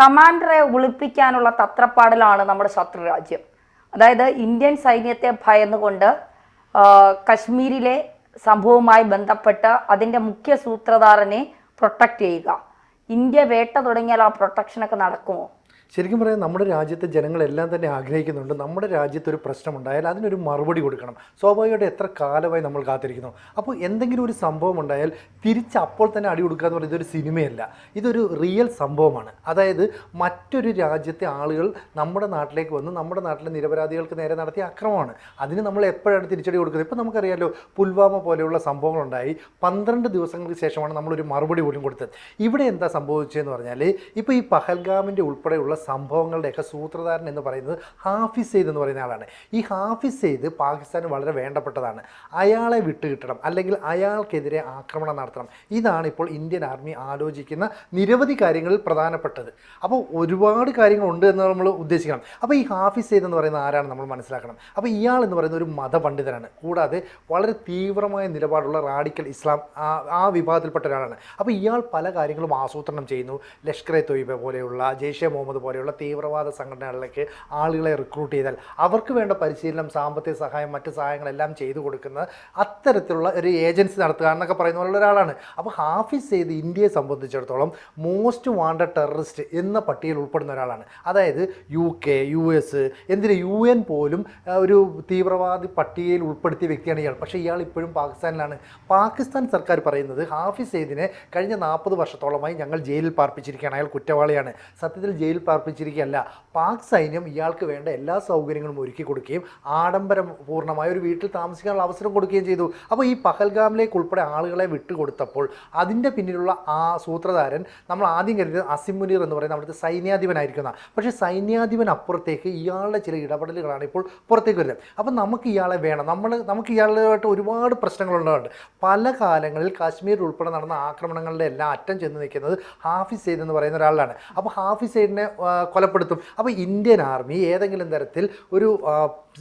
കമാൻഡറെ ഒളിപ്പിക്കാനുള്ള തത്രപ്പാടിലാണ് നമ്മുടെ ശത്രു രാജ്യം. അതായത് ഇന്ത്യൻ സൈന്യത്തെ ഭയന്നുകൊണ്ട് കശ്മീരിലെ സംഭവവുമായി ബന്ധപ്പെട്ട് അതിന്റെ മുഖ്യ സൂത്രധാരനെ പ്രൊട്ടക്റ്റ് ചെയ്യുക. ഇന്ത്യ വേട്ട തുടങ്ങിയാൽ ആ പ്രൊട്ടക്ഷനൊക്കെ നടക്കുമോ? ശരിക്കും പറയാം നമ്മുടെ രാജ്യത്തെ ജനങ്ങളെല്ലാം തന്നെ ആഗ്രഹിക്കുന്നുണ്ട് നമ്മുടെ രാജ്യത്തൊരു പ്രശ്നമുണ്ടായാൽ അതിനൊരു മറുപടി കൊടുക്കണം. സ്വാഭാവികമായിട്ട് എത്ര കാലമായി നമ്മൾ കാത്തിരിക്കുന്നു. അപ്പോൾ എന്തെങ്കിലും ഒരു സംഭവം ഉണ്ടായാൽ തിരിച്ച് അപ്പോൾ തന്നെ അടി കൊടുക്കുക എന്ന് പറയുന്നത് ഇതൊരു സിനിമയല്ല. ഇതൊരു റിയൽ സംഭവമാണ്. അതായത് മറ്റൊരു രാജ്യത്തെ ആളുകൾ നമ്മുടെ നാട്ടിലേക്ക് വന്ന് നമ്മുടെ നാട്ടിലെ നിരപരാധികൾക്ക് നേരെ നടത്തിയ അക്രമമാണ്. അതിന് നമ്മൾ എപ്പോഴാണ് തിരിച്ചടി കൊടുക്കുന്നത്? ഇപ്പോൾ നമുക്കറിയാലോ പുൽവാമ പോലെയുള്ള സംഭവങ്ങളുണ്ടായി. പന്ത്രണ്ട് ദിവസങ്ങൾക്ക് ശേഷമാണ് നമ്മളൊരു മറുപടി പോലും കൊടുത്തത്. ഇവിടെ എന്താ സംഭവിച്ചതെന്ന് പറഞ്ഞാൽ ഇപ്പോൾ ഈ പഹൽഗാമിന്റെ ഉൾപ്പെടെയുള്ള സംഭവങ്ങളുടെയൊക്കെ സൂത്രധാരൻ എന്ന് പറയുന്നത് ഹാഫിസ് സെയ്ദ് എന്ന് പറയുന്ന ആളാണ്. ഈ ഹാഫിസ് സെയ്ദ് പാകിസ്ഥാന് വളരെ വേണ്ടപ്പെട്ടതാണ്. അയാളെ വിട്ടുകിട്ടണം അല്ലെങ്കിൽ അയാൾക്കെതിരെ ആക്രമണം നടത്തണം. ഇതാണ് ഇപ്പോൾ ഇന്ത്യൻ ആർമി ആലോചിക്കുന്ന നിരവധി കാര്യങ്ങളിൽ പ്രധാനപ്പെട്ടത്. അപ്പോൾ ഒരുപാട് കാര്യങ്ങളുണ്ട് എന്ന് നമ്മൾ ഉദ്ദേശിക്കണം. അപ്പോൾ ഈ ഹാഫിസ് സെയ്ദ് എന്ന് പറയുന്ന ആരാണ് നമ്മൾ മനസ്സിലാക്കണം. അപ്പോൾ ഇയാൾ എന്ന് പറയുന്ന ഒരു മതപണ്ഡിതനാണ്. കൂടാതെ വളരെ തീവ്രമായ നിലപാടുള്ള റാഡിക്കൽ ഇസ്ലാം ആ വിഭാഗത്തിൽപ്പെട്ട ഒരാളാണ്. അപ്പോൾ ഇയാൾ പല കാര്യങ്ങളും ആസൂത്രണം ചെയ്യുന്നു. ലഷ്കർ എ തൊയ്ബ പോലെയുള്ള ജെയ്ഷെ മുഹമ്മദ് പോലെയുള്ള തീവ്രവാദ സംഘടനകളിലേക്ക് ആളുകളെ റിക്രൂട്ട് ചെയ്താൽ അവർക്ക് വേണ്ട പരിശീലനം സാമ്പത്തിക സഹായം മറ്റ് സഹായങ്ങളെല്ലാം ചെയ്തു കൊടുക്കുന്ന അത്തരത്തിലുള്ള ഒരു ഏജൻസി നടത്തുക എന്നൊക്കെ പറയുന്ന പോലുള്ള ഒരാളാണ്. അപ്പോൾ ഹാഫിസ് സെയ്ദ് ഇന്ത്യയെ സംബന്ധിച്ചിടത്തോളം മോസ്റ്റ് വാണ്ടഡ് ടെററിസ്റ്റ് എന്ന പട്ടികയിൽ ഉൾപ്പെടുന്ന ഒരാളാണ്. അതായത് യു കെ യു എസ് എന്തിന് യു എൻ പോലും ഒരു തീവ്രവാദി പട്ടികയിൽ ഉൾപ്പെടുത്തിയ വ്യക്തിയാണ് ഇയാൾ. പക്ഷേ ഇയാൾ ഇപ്പോഴും പാകിസ്ഥാനിലാണ്. പാകിസ്ഥാൻ സർക്കാർ പറയുന്നത് ഹാഫിസ് സെയ്ദിനെ കഴിഞ്ഞ നാൽപ്പത് വർഷത്തോളമായി ഞങ്ങൾ ജയിലിൽ പാർപ്പിച്ചിരിക്കുകയാണ്. അയാൾ കുറ്റവാളിയാണ്. സത്യത്തിൽ ജയിലിൽ പാർപ്പിച്ചിരിക്കുകയല്ല പാക് സൈന്യം ഇയാൾക്ക് വേണ്ട എല്ലാ സൗകര്യങ്ങളും ഒരുക്കി കൊടുക്കുകയും ആഡംബരം പൂർണമായ ഒരു വീട്ടിൽ താമസിക്കാനുള്ള അവസരം കൊടുക്കുകയും ചെയ്തു. അപ്പോൾ ഈ പഹൽഗാമിലേക്ക് ഉൾപ്പെടെ ആളുകളെ വിട്ടുകൊടുത്തപ്പോൾ അതിന്റെ പിന്നിലുള്ള ആ സൂത്രധാരൻ നമ്മൾ ആദ്യം കരുതിയത് അസിമുനീർ എന്ന് പറയുന്ന അവിടുത്തെ സൈന്യാധിപനായിരിക്കുന്ന. പക്ഷേ സൈന്യാധിപൻ അപ്പുറത്തേക്ക് ഇയാളുടെ ചില ഇടപെടലുകളാണ് ഇപ്പോൾ പുറത്തേക്ക് വരുന്നത്. അപ്പം നമുക്ക് ഇയാളെ വേണം. നമ്മൾ നമുക്ക് ഇയാളുമായിട്ട് ഒരുപാട് പ്രശ്നങ്ങളുണ്ടാകുന്നുണ്ട് പല കാലങ്ങളിൽ കാശ്മീർ ഉൾപ്പെടെ നടന്ന ആക്രമണങ്ങളുടെ എല്ലാം അറ്റം ചെന്ന് നിൽക്കുന്നത് ഹാഫിസ് സെയ്ദ് എന്ന് പറയുന്ന ഒരാളാണ് അപ്പോൾ ഹാഫിസ് സെയ്ദിനെ കൊലപ്പെടുത്തും. അപ്പോൾ ഇന്ത്യൻ ആർമി ഏതെങ്കിലും തരത്തിൽ ഒരു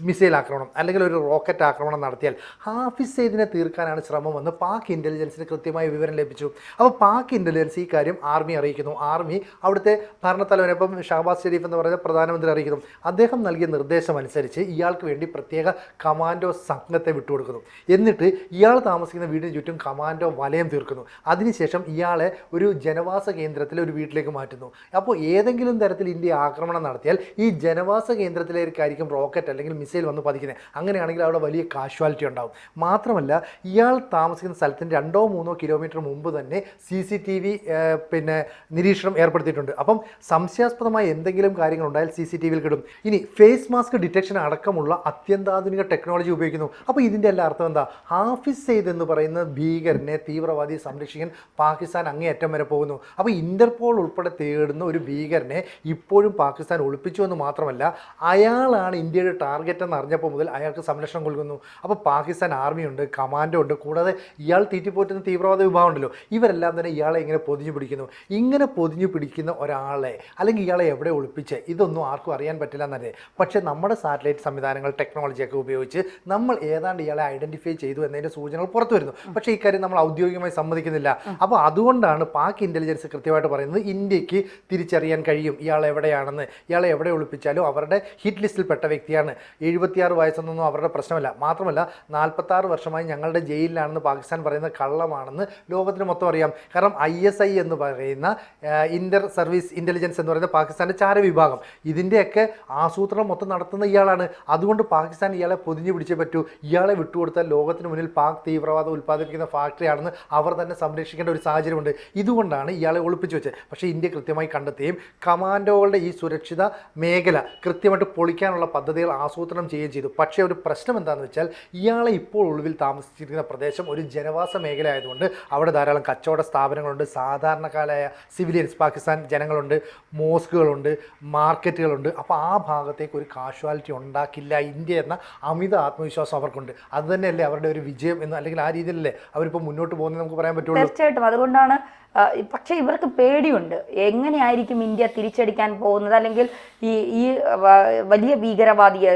മിസൈൽ ആക്രമണം അല്ലെങ്കിൽ ഒരു റോക്കറ്റ് ആക്രമണം നടത്തിയാൽ ഹാഫിസ് സെയ്ദിനെ തീർക്കാനാണ് ശ്രമമെന്ന് പാക് ഇന്റലിജൻസിന് കൃത്യമായ വിവരം ലഭിച്ചു. അപ്പോൾ പാക് ഇന്റലിജൻസ് ഈ കാര്യം ആർമി അറിയിക്കുന്നു. ആർമി അവിടുത്തെ ഭരണത്തലവനെ ഇപ്പം ഷഹബാസ് ഷെരീഫ് എന്ന് പറയുന്ന പ്രധാനമന്ത്രി അറിയിക്കുന്നു. അദ്ദേഹം നൽകിയ നിർദ്ദേശം അനുസരിച്ച് ഇയാൾക്ക് വേണ്ടി പ്രത്യേക കമാൻഡോ സംഘത്തെ വിട്ടുകൊടുക്കുന്നു. എന്നിട്ട് ഇയാൾ താമസിക്കുന്ന വീടിന് ചുറ്റും കമാൻഡോ വലയം തീർക്കുന്നു. അതിനുശേഷം ഇയാളെ ഒരു ജനവാസ കേന്ദ്രത്തിലെ ഒരു വീട്ടിലേക്ക് മാറ്റുന്നു. അപ്പോൾ ഏതെങ്കിലും തരത്തിൽ ഇന്ത്യ ആക്രമണം നടത്തിയാൽ ഈ ജനവാസ കേന്ദ്രത്തിലേക്കായിരിക്കും റോക്കറ്റ് അല്ലെങ്കിൽ മിസൈൽ വന്ന് പതിക്കുന്നത് അങ്ങനെയാണെങ്കിൽ അവിടെ വലിയ കാഷ്വാലിറ്റി ഉണ്ടാവും. മാത്രമല്ല ഇയാൾ താമസിക്കുന്ന സ്ഥലത്തിന് രണ്ടോ മൂന്നോ കിലോമീറ്റർ മുമ്പ് തന്നെ സി സി ടി വി പിന്നെ നിരീക്ഷണം ഏർപ്പെടുത്തിയിട്ടുണ്ട്. അപ്പം സംശയാസ്പദമായ എന്തെങ്കിലും കാര്യങ്ങൾ ഉണ്ടായാൽ സി സി ടി വിയിൽ കിടും. ഇനി ഫേസ് മാസ്ക് ഡിറ്റക്ഷൻ അടക്കമുള്ള അത്യന്താധുനിക ടെക്നോളജി ഉപയോഗിക്കുന്നു. അപ്പോൾ ഇതിന്റെ എല്ലാ അർത്ഥം എന്താ? ഹാഫിസ് സെയ്ദ് എന്ന് പറയുന്ന ഭീകരനെ തീവ്രവാദി സംരക്ഷിക്കാൻ പാകിസ്ഥാൻ അങ്ങേയറ്റം വരെ പോകുന്നു. അപ്പോൾ ഇന്റർപോൾ ഉൾപ്പെടെ തേടുന്ന ഒരു ഭീകരനെ ഇപ്പോഴും പാകിസ്ഥാൻ ഒളിപ്പിച്ചു എന്ന് മാത്രമല്ല അയാളാണ് ഇന്ത്യയുടെ ടാർഗറ്റ് എന്ന് അറിഞ്ഞപ്പോൾ മുതൽ അയാൾക്ക് സംരക്ഷണം കൊടുക്കുന്നു. അപ്പോൾ പാകിസ്ഥാൻ ആർമിയുണ്ട് കമാൻഡോ ഉണ്ട് കൂടാതെ ഇയാൾ തീറ്റിപ്പോറ്റുന്ന തീവ്രവാദ വിഭാഗം ഉണ്ടല്ലോ ഇവരെല്ലാം തന്നെ ഇയാളെ ഇങ്ങനെ പൊതിഞ്ഞു പിടിക്കുന്നു. ഇങ്ങനെ പൊതിഞ്ഞു പിടിക്കുന്ന ഒരാളെ അല്ലെങ്കിൽ ഇയാളെ എവിടെ ഒളിപ്പിച്ച് ഇതൊന്നും ആർക്കും അറിയാൻ പറ്റില്ല എന്നല്ലേ. പക്ഷേ നമ്മുടെ സാറ്റലൈറ്റ് സംവിധാനങ്ങൾ ടെക്നോളജിയൊക്കെ ഉപയോഗിച്ച് നമ്മൾ ഏതാണ്ട് ഇയാളെ ഐഡന്റിഫൈ ചെയ്തു എന്നതിന്റെ സൂചനകൾ പുറത്തു വരുന്നു. പക്ഷേ ഇക്കാര്യം നമ്മൾ ഔദ്യോഗികമായി സമ്മതിക്കുന്നില്ല. അപ്പോൾ അതുകൊണ്ടാണ് പാക് ഇന്റലിജൻസ് കൃത്യമായിട്ട് പറയുന്നത് ഇന്ത്യയ്ക്ക് തിരിച്ചറിയാൻ കഴിയും. ഇയാൾ എവിടെയാണെന്ന് ഇയാളെ എവിടെ ഒളിപ്പിച്ചാലും അവരുടെ ഹിറ്റ് ലിസ്റ്റിൽ പെട്ട വ്യക്തിയാണ്. എഴുപത്തിയാറ് വയസ്സൊന്നും അവരുടെ പ്രശ്നമല്ല. മാത്രമല്ല നാൽപ്പത്താറ് വർഷമായി ഞങ്ങളുടെ ജയിലിലാണെന്ന് പാകിസ്ഥാൻ പറയുന്ന കള്ളമാണെന്ന് ലോകത്തിന് മൊത്തം അറിയാം. കാരണം ഐ എസ് ഐ എന്ന് പറയുന്ന ഇന്റർ സർവീസ് ഇന്റലിജൻസ് എന്ന് പറയുന്ന പാകിസ്ഥാന്റെ ചാരവിഭാഗം. ഇതിന്റെയൊക്കെ ആസൂത്രണം മൊത്തം നടത്തുന്ന ഇയാളാണ്. അതുകൊണ്ട് പാകിസ്ഥാൻ ഇയാളെ പൊതിഞ്ഞു പിടിച്ചേ പറ്റൂ. ഇയാളെ വിട്ടുകൊടുത്താൽ ലോകത്തിന് മുന്നിൽ പാക് തീവ്രവാദം ഉൽപ്പാദിപ്പിക്കുന്ന ഫാക്ടറിയാണെന്ന് അവർ തന്നെ സംരക്ഷിക്കേണ്ട ഒരു സാഹചര്യമുണ്ട്. ഇതുകൊണ്ടാണ് ഇയാളെ ഒളിപ്പിച്ചു വെച്ചത്. പക്ഷേ ഇന്ത്യ കൃത്യമായി കണ്ടെത്തുകയും കമാൻഡോകളുടെ ഈ സുരക്ഷിത മേഖല കൃത്യമായിട്ട് പൊളിക്കാനുള്ള പദ്ധതികൾ ആസൂത്രണം ചെയ്യുകയും ചെയ്തു. പക്ഷേ ഒരു പ്രശ്നം എന്താണെന്ന് വെച്ചാൽ ഇയാളെ ഇപ്പോൾ ഒളിവിൽ താമസിച്ചിരിക്കുന്ന പ്രദേശം ഒരു ജനവാസ മേഖല ആയതുകൊണ്ട് അവിടെ ധാരാളം കച്ചവട സ്ഥാപനങ്ങളുണ്ട് സാധാരണക്കാരായ സിവിലിയൻസ് പാകിസ്ഥാൻ ജനങ്ങളുണ്ട് മോസ്കുകളുണ്ട് മാർക്കറ്റുകളുണ്ട്. അപ്പോൾ ആ ഭാഗത്തേക്ക് ഒരു കാഷ്വാലിറ്റി ഉണ്ടാക്കില്ല ഇന്ത്യ എന്ന അമിത ആത്മവിശ്വാസം അവർക്കുണ്ട്. അത് തന്നെയല്ലേ അവരുടെ ഒരു വിജയം എന്ന് അല്ലെങ്കിൽ ആ രീതിയിലല്ലേ അവരിപ്പോൾ മുന്നോട്ട് പോകുന്നത് നമുക്ക് പറയാൻ പറ്റുള്ളൂ. തീർച്ചയായിട്ടും. അതുകൊണ്ടാണ് പക്ഷെ ഇവർക്ക് പേടിയുണ്ട്. എങ്ങനെയായിരിക്കും ഇന്ത്യ തിരിച്ചടിക്കാൻ പോകുന്നത്? അല്ലെങ്കിൽ ഈ ഈ വലിയ ഭീകരവാദിയെ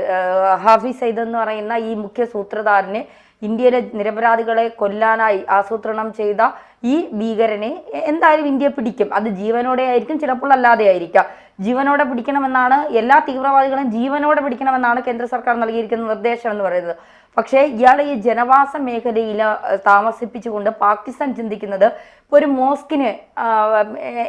ഹാഫിസ് സയ്യിദ് എന്ന് പറയുന്ന ഈ മുഖ്യ സൂത്രധാരന് ഇന്ത്യയിലെ നിരപരാധികളെ കൊല്ലാനായി ആസൂത്രണം ചെയ്ത ഈ ഭീകരനെ എന്തായാലും ഇന്ത്യ പിടിക്കും. അത് ജീവനോടെ ആയിരിക്കും ചിലപ്പോൾ അല്ലാതെ ആയിരിക്കാം. ജീവനോടെ പിടിക്കണമെന്നാണ് എല്ലാ തീവ്രവാദികളും ജീവനോടെ പിടിക്കണമെന്നാണ് കേന്ദ്ര സർക്കാർ നൽകിയിരിക്കുന്ന നിർദ്ദേശം എന്ന് പറയുന്നത്. പക്ഷേ ഇയാളെ ഈ ജനവാസ മേഖലയിൽ താമസിപ്പിച്ചുകൊണ്ട് പാകിസ്ഥാൻ ചിന്തിക്കുന്നത് ഒരു മോസ്കിന്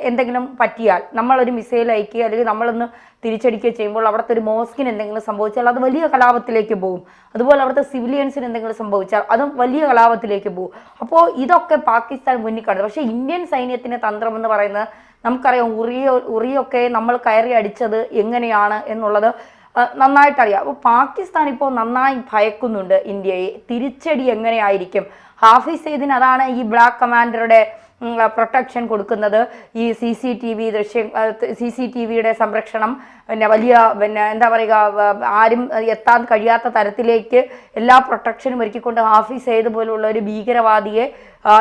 എന്തെങ്കിലും പറ്റിയാൽ നമ്മളൊരു മിസൈൽ അയക്കുക അല്ലെങ്കിൽ നമ്മളൊന്ന് തിരിച്ചടിക്കുകയോ ചെയ്യുമ്പോൾ അവിടുത്തെ ഒരു മോസ്കിന് എന്തെങ്കിലും സംഭവിച്ചാൽ അത് വലിയ കലാപത്തിലേക്ക് പോകും. അതുപോലെ അവിടുത്തെ സിവിലിയൻസിന് എന്തെങ്കിലും സംഭവിച്ചാൽ അതും വലിയ കലാപത്തിലേക്ക് പോകും. അപ്പോൾ ഇതൊക്കെ പാകിസ്ഥാൻ മുന്നിൽ കാണുന്നത് പക്ഷേ ഇന്ത്യൻ സൈന്യത്തിന്റെ തന്ത്രം എന്ന് പറയുന്നത് നമുക്കറിയാം ഉറിയോ ഉറിയൊക്കെ നമ്മൾ കയറി അടിച്ചത് എങ്ങനെയാണ് എന്നുള്ളത് നന്നായിട്ടറിയാം. അപ്പോൾ പാകിസ്ഥാൻ ഇപ്പോൾ നന്നായി ഭയക്കുന്നുണ്ട് ഇന്ത്യയെ. തിരിച്ചടി എങ്ങനെയായിരിക്കും? ഹാഫിസ് സെയ്ദിന് അതാണ് ഈ ബ്ലാക്ക് കമാൻഡറുടെ പ്രൊട്ടക്ഷൻ കൊടുക്കുന്നത് ഈ സി സി ടി വി ദൃശ്യം സി സി ടി വിയുടെ സംരക്ഷണം പിന്നെ വലിയ പിന്നെ എന്താ പറയുക ആരും എത്താൻ കഴിയാത്ത തരത്തിലേക്ക് എല്ലാ പ്രൊട്ടക്ഷനും ഒരുക്കിക്കൊണ്ട് ഹാഫീസ് സെയ്ദ് പോലുള്ള ഒരു ഭീകരവാദിയെ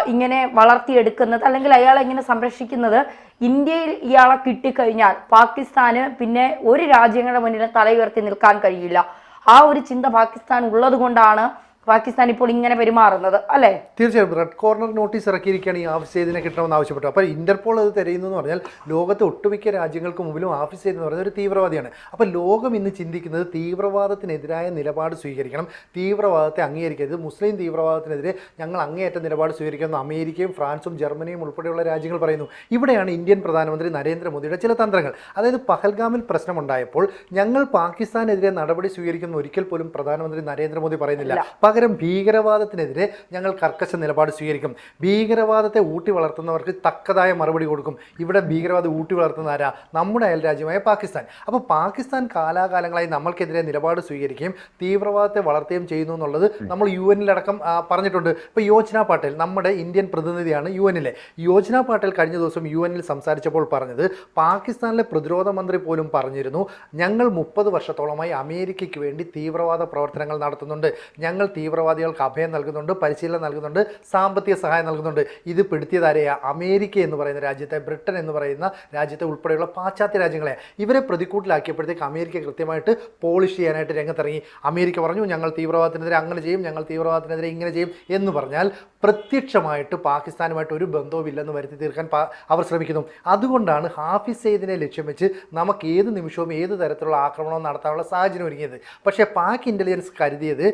ഇങ്ങനെ വളർത്തിയെടുക്കുന്നത് അല്ലെങ്കിൽ അയാളെ ഇങ്ങനെ സംരക്ഷിക്കുന്നത് ഇന്ത്യയിൽ ഇയാളെ കിട്ടിക്കഴിഞ്ഞാൽ പാകിസ്ഥാന് പിന്നെ ഒരു രാജ്യങ്ങളുടെ മുന്നിൽ തലയുയർത്തി നിൽക്കാൻ കഴിയില്ല. ആ ഒരു ചിന്ത പാകിസ്ഥാൻ ഉള്ളത് കൊണ്ടാണ് പാകിസ്ഥാൻ ഇപ്പോൾ ഇങ്ങനെ പെരുമാറുന്നത് അല്ലേ? തീർച്ചയായും. റെഡ് കോർണർ നോട്ടീസ് ഇറക്കിയിരിക്കുകയാണ് ഈ ആഫീസ് ചെയ്തിനെ കിട്ടണമെന്ന് ആവശ്യപ്പെട്ടു. അപ്പോൾ ഇന്റർപോൾ അത് തിരയുന്നു എന്ന് പറഞ്ഞാൽ ലോകത്തെ ഒട്ടുമിക്ക രാജ്യങ്ങൾക്ക് മുമ്പിലും ആഫീസ് ചെയ്തെന്ന് പറയുന്നത് ഒരു തീവ്രവാദിയാണ്. അപ്പോൾ ലോകം ഇന്ന് ചിന്തിക്കുന്നത് തീവ്രവാദത്തിനെതിരായ നിലപാട് സ്വീകരിക്കണം തീവ്രവാദത്തെ അംഗീകരിക്കരുത് മുസ്ലിം തീവ്രവാദത്തിനെതിരെ ഞങ്ങൾ അങ്ങേയറ്റം നിലപാട് സ്വീകരിക്കണം അമേരിക്കയും ഫ്രാൻസും ജർമ്മനിയും ഉൾപ്പെടെയുള്ള രാജ്യങ്ങൾ പറയുന്നു. ഇവിടെയാണ് ഇന്ത്യൻ പ്രധാനമന്ത്രി നരേന്ദ്രമോദിയുടെ ചില തന്ത്രങ്ങൾ. അതായത് പഹൽഗാമിൽ പ്രശ്നമുണ്ടായപ്പോൾ ഞങ്ങൾ പാകിസ്ഥാനെതിരെ നടപടി സ്വീകരിക്കുന്ന ഒരിക്കൽ പോലും പ്രധാനമന്ത്രി നരേന്ദ്രമോദി പറയുന്നില്ല. പകരം ഭീകരവാദത്തിനെതിരെ ഞങ്ങൾ കർക്കശ നിലപാട് സ്വീകരിക്കും. ഭീകരവാദത്തെ ഊട്ടി വളർത്തുന്നവർക്ക് തക്കതായ മറുപടി കൊടുക്കും. ഇവിടെ ഭീകരവാദം ഊട്ടി വളർത്തുന്ന ആരാ? നമ്മുടെ അയൽ രാജ്യമായ പാകിസ്ഥാൻ. അപ്പോൾ പാകിസ്ഥാൻ കാലാകാലങ്ങളായി നമ്മൾക്കെതിരെ നിലപാട് സ്വീകരിക്കുകയും തീവ്രവാദത്തെ വളർത്തുകയും ചെയ്യുന്നു എന്നുള്ളത് നമ്മൾ യു എന്നിലടക്കം പറഞ്ഞിട്ടുണ്ട്. ഇപ്പോൾ യോജന പാട്ടേൽ നമ്മുടെ ഇന്ത്യൻ പ്രതിനിധിയാണ് യു എന്നിലെ. യോജന പാട്ടേൽ കഴിഞ്ഞ ദിവസം യു എന്നിൽ സംസാരിച്ചപ്പോൾ പറഞ്ഞത് പാകിസ്ഥാനിലെ പ്രതിരോധ മന്ത്രി പോലും പറഞ്ഞിരുന്നു ഞങ്ങൾ മുപ്പത് വർഷത്തോളമായി അമേരിക്കയ്ക്ക് വേണ്ടി തീവ്രവാദ പ്രവർത്തനങ്ങൾ നടത്തുന്നുണ്ട്. ഞങ്ങൾ തീവ്രവാദികൾക്ക് അഭയം നൽകുന്നുണ്ട് പരിശീലനം നൽകുന്നുണ്ട് സാമ്പത്തിക സഹായം നൽകുന്നുണ്ട്. ഇത് പെടുത്തിയതാരെയാ അമേരിക്ക എന്ന് പറയുന്ന രാജ്യത്തെ ബ്രിട്ടൻ എന്ന് പറയുന്ന രാജ്യത്തെ ഉൾപ്പെടെയുള്ള പാശ്ചാത്യ രാജ്യങ്ങളെ. ഇവരെ പ്രതിക്കൂട്ടിലാക്കിയപ്പോഴത്തേക്ക് അമേരിക്ക കൃത്യമായിട്ട് പോളിഷ് ചെയ്യാനായിട്ട് രംഗത്തിറങ്ങി. അമേരിക്ക പറഞ്ഞു ഞങ്ങൾ തീവ്രവാദത്തിനെതിരെ അങ്ങനെ ചെയ്യും ഞങ്ങൾ തീവ്രവാദത്തിനെതിരെ ഇങ്ങനെ ചെയ്യും എന്ന് പറഞ്ഞാൽ പ്രത്യക്ഷമായിട്ട് പാകിസ്ഥാനുമായിട്ട് ഒരു ബന്ധവുമില്ലെന്ന് വരുത്തി തീർക്കാൻ അവർ ശ്രമിക്കുന്നു. അതുകൊണ്ടാണ് ഹാഫിസ് സെയ്ദിനെ ലക്ഷ്യം വെച്ച് നമുക്ക് ഏത് നിമിഷവും ഏത് തരത്തിലുള്ള ആക്രമണവും നടത്താനുള്ള സാഹചര്യം ഒരുങ്ങിയത്. പക്ഷേ പാക് ഇന്റലിജൻസ് കരുതിയത്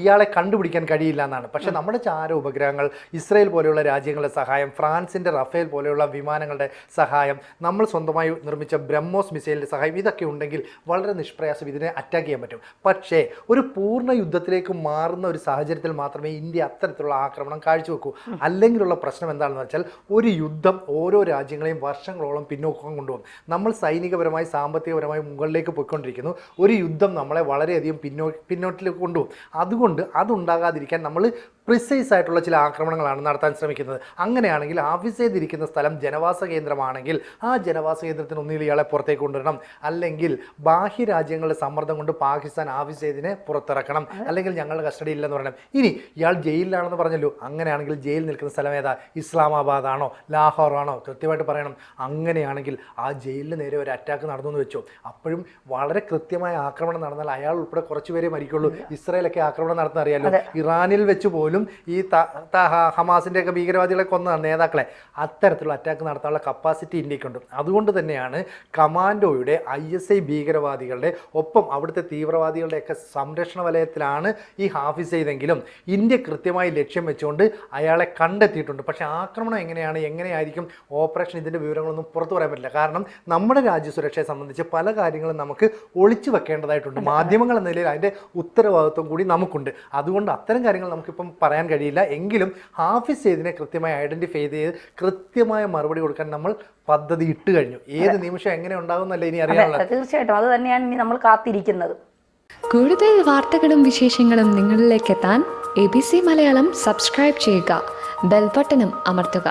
ഇയാളെ കണ്ടുപിടിക്കാൻ കഴിയില്ല എന്നാണ്. പക്ഷേ നമ്മുടെ ചാര ഉപഗ്രഹങ്ങൾ ഇസ്രയേൽ പോലെയുള്ള രാജ്യങ്ങളുടെ സഹായം ഫ്രാൻസിന്റെ റഫേൽ പോലെയുള്ള വിമാനങ്ങളുടെ സഹായം നമ്മൾ സ്വന്തമായി നിർമ്മിച്ച ബ്രഹ്മോസ് മിസൈലിന്റെ സഹായം ഇതൊക്കെ ഉണ്ടെങ്കിൽ വളരെ നിഷ്പ്രയാസം ഇതിനെ അറ്റാക്ക് ചെയ്യാൻ പറ്റും. പക്ഷേ ഒരു പൂർണ യുദ്ധത്തിലേക്ക് മാറുന്ന ഒരു സാഹചര്യത്തിൽ മാത്രമേ ഇന്ത്യ അത്തരത്തിലുള്ള ആക്രമണം കാഴ്ചവെക്കൂ. അല്ലെങ്കിലുള്ള പ്രശ്നം എന്താണെന്ന് വെച്ചാൽ ഒരു യുദ്ധം ഓരോ രാജ്യങ്ങളെയും വർഷങ്ങളോളം പിന്നോക്കം കൊണ്ടുപോകും. നമ്മൾ സൈനികപരമായി സാമ്പത്തികപരമായി മുകളിലേക്ക് പോയിക്കൊണ്ടിരിക്കുന്നു. ഒരു യുദ്ധം നമ്മളെ വളരെയധികം പിന്നോ പിന്നോട്ടിലേക്ക് കൊണ്ടുപോകും. അതുകൊണ്ട് അതുണ്ടാകാതിരിക്കാൻ നമ്മൾ പ്രിസൈസ് ആയിട്ടുള്ള ചില ആക്രമണങ്ങളാണ് നടത്താൻ ശ്രമിക്കുന്നത്. അങ്ങനെയാണെങ്കിൽ ആഫീസ് ചെയ്തിരിക്കുന്ന സ്ഥലം ജനവാസ കേന്ദ്രമാണെങ്കിൽ ആ ജനവാസ കേന്ദ്രത്തിന് ഒന്നിൽ ഇയാളെ പുറത്തേക്ക് കൊണ്ടുവരണം. അല്ലെങ്കിൽ ബാഹ്യ രാജ്യങ്ങളുടെ സമ്മർദ്ദം കൊണ്ട് പാകിസ്ഥാൻ ആഫീസ് ചെയ്തിനെ പുറത്തിറക്കണം അല്ലെങ്കിൽ ഞങ്ങളുടെ കസ്റ്റഡി ഇല്ലെന്ന് പറയണം. ഇനി ഇയാൾ ജയിലിലാണെന്ന് പറഞ്ഞല്ലോ. അങ്ങനെയാണെങ്കിൽ ജയിൽ നിൽക്കുന്ന സ്ഥലം ഏതാ? ഇസ്ലാമാബാദ് ആണോ ലാഹോർ ആണോ കൃത്യമായിട്ട് പറയണം. അങ്ങനെയാണെങ്കിൽ ആ ജയിലിന് നേരെ ഒരു അറ്റാക്ക് നടന്നു എന്ന് വെച്ചോ. അപ്പോഴും വളരെ കൃത്യമായ ആക്രമണം നടന്നാൽ അയാൾ ഉൾപ്പെടെ കുറച്ചുപേരെ മരിക്കുള്ളൂ. ഇസ്രയേലൊക്കെ ആക്രമണം നടത്തുന്ന അറിയാലോ. ഇറാനിൽ വെച്ച് പോലും ഈ ത- ത- ഹമാസിന്റെ ഒക്കെ ഭീകരവാദികളെ കൊന്ന നേതാക്കളെ അത്തരത്തിലുള്ള അറ്റാക്ക് നടത്താനുള്ള കപ്പാസിറ്റി ഇന്ത്യക്കുണ്ട് അതുകൊണ്ട് തന്നെയാണ് കമാൻഡോയുടെ ഐ എസ് ഐ ഭീകരവാദികളുടെ ഒപ്പം അവിടുത്തെ തീവ്രവാദികളുടെയൊക്കെ സംരക്ഷണ വലയത്തിലാണ് ഈ ഹാഫിസ് ചെയ്തെങ്കിലും ഇന്ത്യ കൃത്യമായി ലക്ഷ്യം വെച്ചുകൊണ്ട് അയാളെ കണ്ടെത്തിയിട്ടുണ്ട്. പക്ഷേ ആക്രമണം എങ്ങനെയാണ് എങ്ങനെയായിരിക്കും ഓപ്പറേഷൻ ഇതിന്റെ വിവരങ്ങളൊന്നും പുറത്തു പറയാൻ പറ്റില്ല. കാരണം നമ്മുടെ രാജ്യസുരക്ഷയെ സംബന്ധിച്ച് പല കാര്യങ്ങളും നമുക്ക് ഒളിച്ചു വെക്കേണ്ടതായിട്ടുണ്ട്. മാധ്യമങ്ങൾ എന്ന നിലയിൽ അതിന്റെ ഉത്തരവാദിത്വം കൂടി നമുക്കുണ്ട്. അതുകൊണ്ട് അത്തരം കാര്യങ്ങൾ നമുക്കിപ്പം പറയാൻ കഴിയില്ല. എങ്കിലും ഹാഫിസ് ചെയ്തിനെ കൃത്യമായി ഐഡന്റിഫൈ ചെയ്ത് കൃത്യമായ മറുപടി കൊടുക്കാൻ നമ്മൾ പദ്ധതി ഇട്ട് കഴിഞ്ഞു. ഏത് നിമിഷം എങ്ങനെ ഉണ്ടാകുന്നല്ല ഇനി അറിയാനുള്ളത്. അതെ തീർച്ചയായിട്ടും. അത് തന്നെയാണ് ഇനി നമ്മൾ കാത്തിരിക്കുന്നത്. കൂടുതൽ വാർത്തകളും വിശേഷങ്ങളും നിങ്ങളിലേക്ക് എത്താൻ A B C Malayalam subscribe ചെയ്യുക. ബെൽബട്ടനും അമർത്തുക.